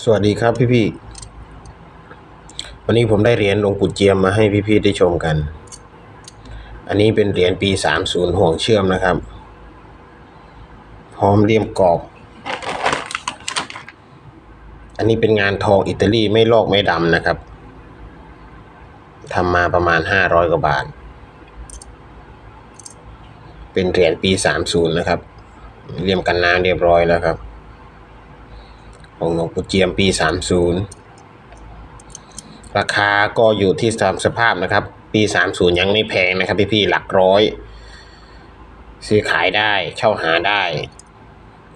สวัสดีครับพี่พี่วันนี้ผมได้เหรียญหลวงปู่เจียมมาให้พี่พี่ได้ชมกัน อันนี้เป็นเหรียญปี30ห่วงเชื่อมนะครับ พร้อมเลี่ยมกรอบ อันนี้เป็นงานทองอิตาลีไม่ลอกไม่ดำนะครับทำมาประมาณ500กว่าบาท เป็นเหรียญปี30นย์นะครับเลี่ยมกันน้ำเรียบร้อยแล้วครับ ของหลวงปู่เจียมปี 30 ราคาก็อยู่ที่ตามสภาพนะครับ ปี 30 ยังไม่แพงนะครับพี่พี่ๆหลักร้อย ซื้อขายได้เช่าหาได้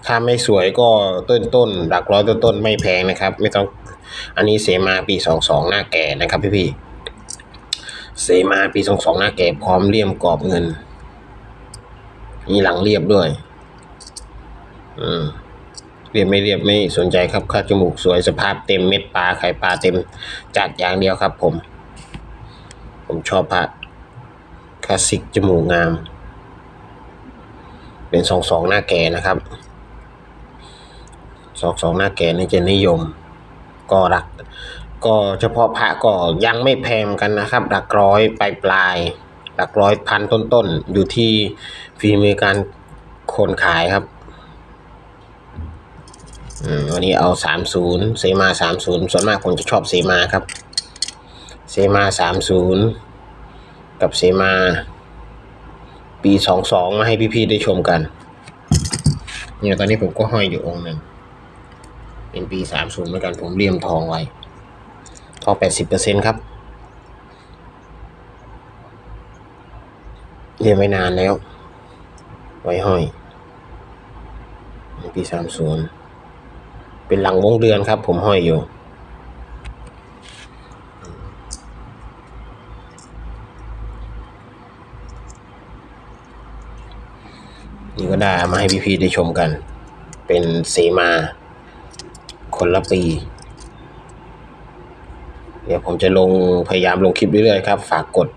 ถ้าไม่สวยก็ต้นต้นหลักร้อยต้นต้นไม่แพงนะครับ ไม่ต้องอันนี้เสมาปี 22 หน้าแก่นะครับพี่พี่ๆเสมาปี22หน้าแก่พร้อมเลี่ยมกรอบเงิน มีหลังเรียบด้วย อืม รียบไม่เรียบไม่สนใจครับค่าจมูกสวยสภาพเต็มเม็ดปลาไข่ปลาเต็มจัดอย่างเดียวครับ ผม ผมชอบพระคลาสสิกจมูกงาม เป็นสองสองหน้าแก่นะครับสองสองหน้าแก่นี่จะนิยม ก็รัก ก็เฉพาะพระก็ยังไม่แพงกันนะครับ หลักร้อยปลายปลายหลักร้อยพันต้นๆ อยู่ที่ฝีมือการคนขายครับ วันนี้เอาสามศูนย์เซมาสามศูนย์ส่วนมากผมจะชอบเซมาครับ เซมาสามศูนย์กับเซมา ปีสองสองมาให้พี่ๆได้ชมกัน เนี่ยตอนนี้ผมก็ห้อยอยู่องค์หนึ่ง เป็นปีสามศูนย์เหมือนกันผมเลี่ยมทองไว้ ทองแปดสิบเปอร์เซ็นครับเรียมไว้นานแล้ว ไว้ห้อย ปีสามศูนย์ เป็นหลังวงเดือนครับ ผมห้อยอยู่ นี่ก็ได้มาให้พี่ๆได้ชมกัน เป็นเสมา คนละปี เดี๋ยวผมจะลงพยายามลงคลิปเรื่อยๆครับ ฝากกด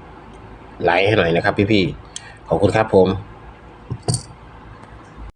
ไลค์ให้หน่อยนะครับพี่ๆขอบคุณครับผม